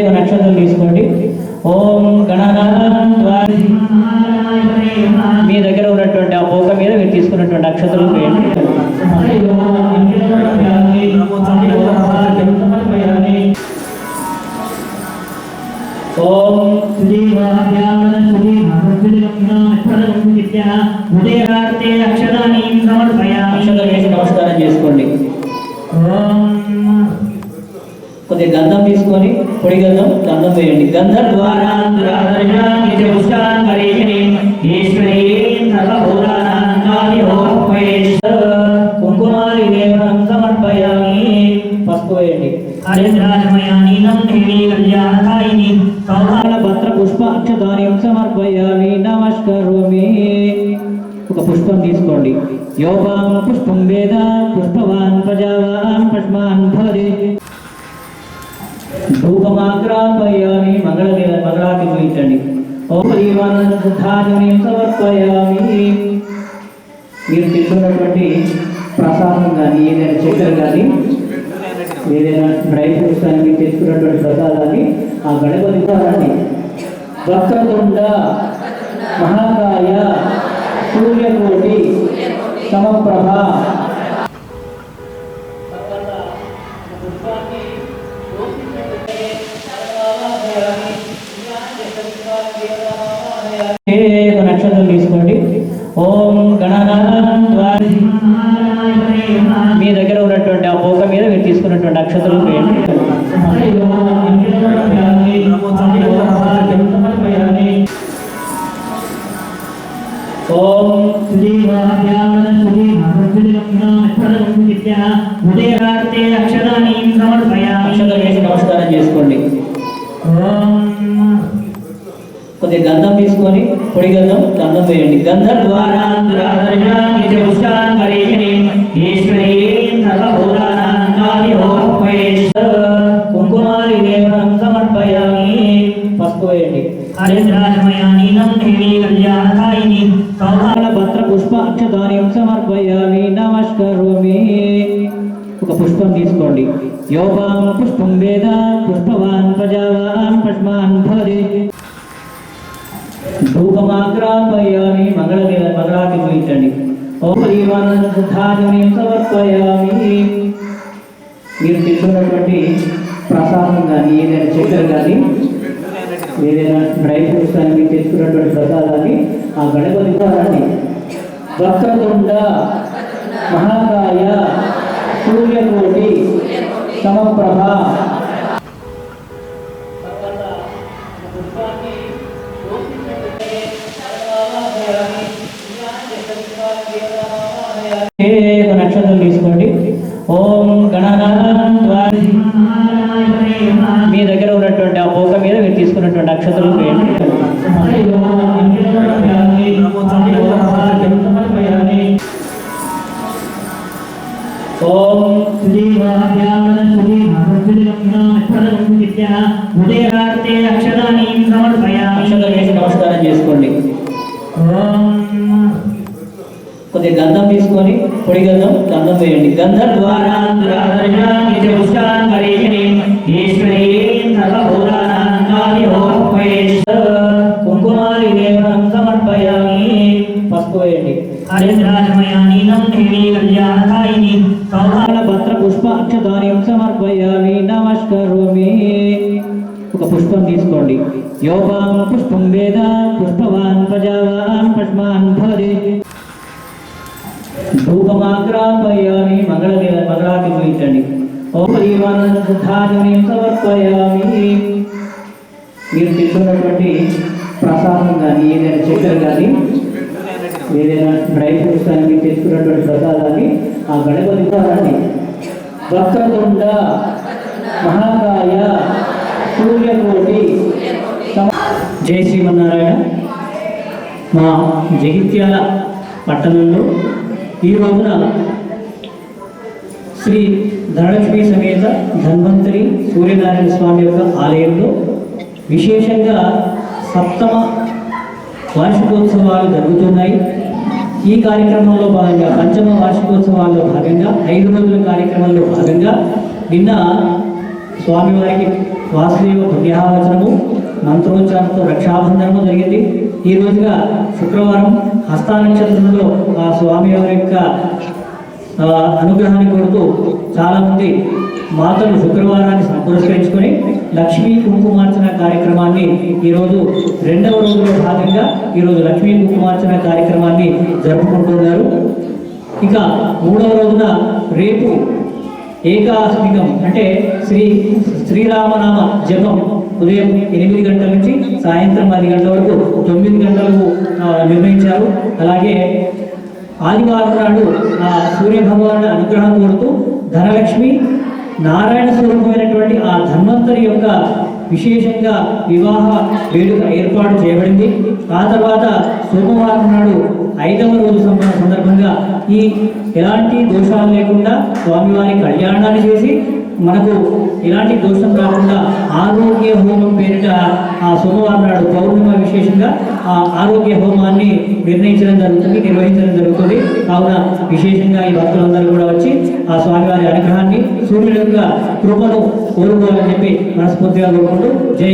ఒక నక్షత్రం తీసుకోండి. ఓం గణనాథ మీ దగ్గర ఉన్నటువంటి ఆ పోక మీద మీరు తీసుకున్నటువంటి అక్షతలు వేయండి. ఓం శ్రీ ఉదయార్తే అక్షరాన్ని సమర్పయామి. నమస్కారం చేసుకోండి. కొద్దిగా గంధం తీసుకొని పొడి గంధం గంధం వేయండి. గంధం ద్వారా కుంకుమారి దేవనం సమర్పయామి. సమర్పయామి నమస్కరోమి. ఒక పుష్పం తీసుకోండి. యోగాం పుష్పం వేద పుష్పవాన్ ప్రజావాన్ పుష్మాన్ భవతి. ధూపమాగ్రాపయామి మంగళ మంగళాకి పోయించండి ఓం సమర్పయామి. మీరు తీసుకున్నటువంటి ప్రసాదం కానీ ఏదైనా చక్కెర కానీ ఏదైనా డ్రై ఫ్రూట్స్ కానీ మీరు తెచ్చుకున్నటువంటి ప్రసాదాన్ని ఆ గణపతి ఇవ్వాలండి వక్రతుండ మహాకాయ సూర్యకోటి సమప్రభ అక్షరాన్ని సమర్పయామి అక్షతలు వేసి నమస్కారం చేసుకోండి. కొద్ది గంధం తీసుకొని పొడి గంధం గంధం వేయండి. గంధం ద్వారా కుంకుమారి దేవనం సమర్పయామి పసుపు వేయండి. పుష్ప అక్షదార్యం సమర్పయామి. నమస్కరోమి. ఒక పుష్పం తీసుకోండి. యోగాం పుష్పం వేద పుష్పవాన్ ప్రజావాన్ పుష్మాన్ భవతి. ధూపమాగ్రాపయామి. మంగళ మంగళాకి పోయించండి ఓం సమర్పయామి. మీరు తింటున్నటువంటి ప్రసాదం కానీ ఏదైనా చక్కెర కానీ ఏదైనా డ్రై ఫ్రూట్స్ కానీ మీరు తెచ్చుకున్నటువంటి ప్రసాదాన్ని ఆ గణపతి ఇవ్వాలండి వక్రతుండ మహాకాయ సూర్యకోటి సమప్రభ. నక్షత్రం తీసుకోండి. ఓం గణనాథ మీ దగ్గర ఉన్నటువంటి ఆ పోక మీద మీరు తీసుకున్నటువంటి అక్షతలు వేయండి. ఓం ఉదయార్తే అక్షరాన్ని సమర్పయామి. అక్షతలు వేసి నమస్కారం చేసుకోండి కొద్దిగా గంధం తీసుకొని పొడి గంధం గంధం వేయండి. గంధం ద్వారా దేవనం సమర్పయామి పసుపు వేయండి పుష్ప అక్షదార్యం సమర్పయామి. నమస్కరోమి. ఒక పుష్పం తీసుకోండి. యోగాం పుష్పం వేద పుష్పవాన్ ప్రజావాన్ పుష్మాన్ భవతి. ధూపమాగ్రాపయామి మంగళ మంగళాకి పోయించండి సమర్పయామి. మీరు తింటున్నటువంటి ప్రసాదం కానీ ఏదైనా చక్కెర కానీ ఏదైనా డ్రై ఫ్రూట్స్ కానీ మీరు తెచ్చుకున్నటువంటి ప్రసాదాన్ని ఆ గణపతి ఇవ్వాలండి వక్రతుండ మహాకాయ సూర్యకోటి జయ జై శ్రీమన్నారాయణ. మా జగిత్యాల పట్టణంలో ఈ రోజున శ్రీ ధనలక్ష్మి సమేత ధన్వంతరి సూర్యనారాయణ స్వామి యొక్క ఆలయంలో విశేషంగా సప్తమ వార్షికోత్సవాలు జరుగుతున్నాయి. ఈ కార్యక్రమంలో భాగంగా పంచమ వార్షికోత్సవాల్లో భాగంగా ఐదు రోజుల కార్యక్రమంలో భాగంగా నిన్న స్వామివారికి వాసుదేవ పుణ్యావచనము మంత్రోచ్చారణతో రక్షాబంధనము జరిగింది. ఈ రోజుగా శుక్రవారం హస్తానక్షత్రంలో ఆ స్వామివారి యొక్క అనుగ్రహాన్ని కొడుతూ చాలామంది మాతలు శుక్రవారాన్ని పురస్కరించుకొని లక్ష్మీ కుంకుమార్చన కార్యక్రమాన్ని ఈరోజు రెండవ రోజులో భాగంగా ఈరోజు లక్ష్మీ కుంకుమార్చన కార్యక్రమాన్ని జరుపుకుంటున్నారు. ఇక మూడవ రోజున రేపు ఏకాస్మికం అంటే శ్రీ శ్రీరామనామ జపం ఉదయం ఎనిమిది గంటల నుంచి సాయంత్రం పది గంటల వరకు తొమ్మిది గంటలకు నిర్వహించారు నిర్ణయించారు. అలాగే ఆదివారం నాడు ఆ సూర్య భగవాను అనుగ్రహం కోరుతూ ధనలక్ష్మి నారాయణ స్వరూపమైనటువంటి ఆ ధన్వంతరి యొక్క విశేషంగా వివాహ వేడుక ఏర్పాటు చేయబడింది. ఆ తర్వాత సోమవారం నాడు ఐదవ రోజు సందర్భంగా ఈ ఎలాంటి దోషాలు లేకుండా స్వామివారి కళ్యాణాన్ని చేసి మనకు ఎలాంటి దోషం రాకుండా ఆరోగ్య హోమం పేరిట ఆ సోమవారం నాడు పౌర్ణిమ విశేషంగా ఆ ఆరోగ్య హోమాన్ని నిర్ణయించడం జరుగుతుంది నిర్వహించడం జరుగుతుంది. కావున విశేషంగా ఈ భక్తులందరూ కూడా వచ్చి ఆ స్వామివారి అనుగ్రహాన్ని సూర్యుడు యొక్క కృపను కోరుకోవాలని చెప్పి మనస్ఫూర్తిగా కోరుకుంటూ జై